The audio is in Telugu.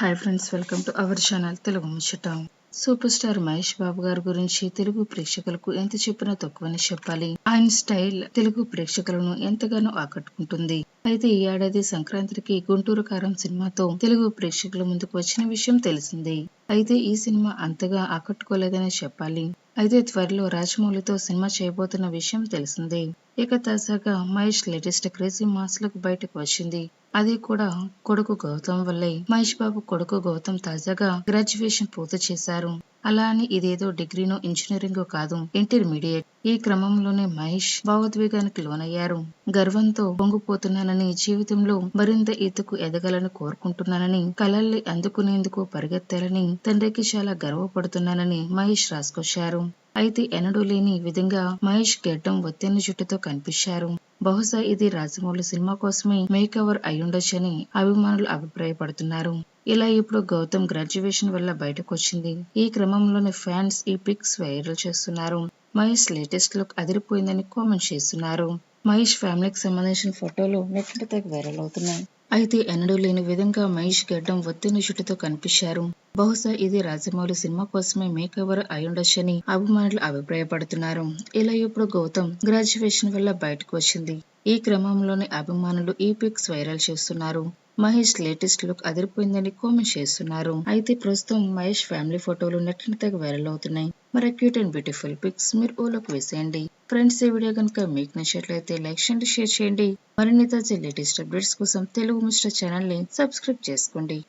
Hi friends welcome to our channel Telugu ముచ్చటం super star Mahesh Babu గారి గురించి తెలుగు ప్రేక్షకులకు ఎంత చెప్పినా తక్కువని చెప్పాలి. ఆయన స్టైల్ తెలుగు ప్రేక్షకులను ఎంతగానో ఆకట్టుకుంటుంది. అయితే ఈ ఏడాది సంక్రాంతికి గుంటూరు కారం సినిమాతో తెలుగు ప్రేక్షకుల ముందుకు వచ్చిన విషయం తెలిసిందే. అయితే ఈ సినిమా అంతగా ఆకట్టుకోలేదని చెప్పాలి. అయితే త్వరలో రాజమౌళితో సినిమా చేయబోతున్న విషయం తెలిసిందే. ఇక తాజాగా మహేష్ లేటెస్ట్ క్రేజీ మాస్లకు బయటకు వచ్చింది. అది కూడా కొడుకు గౌతమ్ వల్లే. మహేష్ బాబు కొడుకు గౌతమ్ తాజాగా గ్రాడ్యుయేషన్ పూర్తి చేశారు. అలా అని ఇదేదో డిగ్రీనో ఇంజనీరింగ్ కాదు ఇంటర్మీడియట్. ఈ క్రమంలోనే మహేష్ భావోద్వేగానికి లోనయ్యారు. గర్వంతో పొంగిపోతున్నానని జీవితంలో మరింత ఈతకు ఎదగాలని కోరుకుంటున్నానని కలల్ని అందుకునేందుకు పరిగెత్తాలని తండ్రికి చాలా గర్వపడుతున్నానని మహేష్ రాసుకొచ్చారు. అయితే ఎనడూ లేని విధంగా మహేష్ గడ్డం ఒత్తెన్న జుట్టుతో కనిపించారు. బహుశా ఇది రాజమౌళి సినిమా కోసమే మేకవర్ అయ్యుండొచ్చని అభిమానులు అభిప్రాయపడుతున్నారు. ఇలా ఇప్పుడు గౌతమ్ గ్రాడ్యుయేషన్ వల్ల బయటకు వచ్చింది ఈ క్రమంలోనే ఫ్యాన్స్ ఈ పిక్స్ వైరల్ చేస్తున్నారు. మహేష్ లేటెస్ట్ లుక్ అదిరిపోయిందని కామెంట్ చేస్తున్నారు. మహేష్ ఫ్యామిలీకి సంబంధించిన ఫోటోలు నెట్ వైరల్ అవుతున్నాయి. అయితే ఎన్నడూ లేని విధంగా మహేష్ గడ్డం ఒత్తిన చుట్టుతో కనిపించారు. బహుశా ఇది రాజమౌళి సినిమా కోసమే మేకవర్ అయ్యుండొచ్చని అభిమానులు అభిప్రాయపడుతున్నారు. ఇలా ఇప్పుడు గౌతమ్ గ్రాడ్యుయేషన్ వల్ల బయటకు వచ్చింది? ఈ క్రమంలోనే అభిమానులు ఈ పిక్స్ వైరల్ చేస్తున్నారు. మహేష్ లేటెస్ట్ లుక్ అదిరిపోయిందని కామెంట్ చేస్తున్నారు. అయితే ప్రస్తుతం మహేష్ ఫ్యామిలీ ఫోటోలు నెట్ తెగ వైరల్ అవుతున్నాయి. మరి క్యూట్ అండ్ బ్యూటిఫుల్ పిక్స్ మీరు ఓలోకి వేసేయండి. ఫ్రెండ్స్ ఈ వీడియో కనుక మీకు నచ్చినట్లయితే లైక్ చేయండి షేర్ చేయండి. మరిన్ని తాజా లేటెస్ట్ అప్డేట్స్ కోసం తెలుగు మిస్టర్ ఛానల్ని సబ్స్క్రైబ్ చేసుకోండి.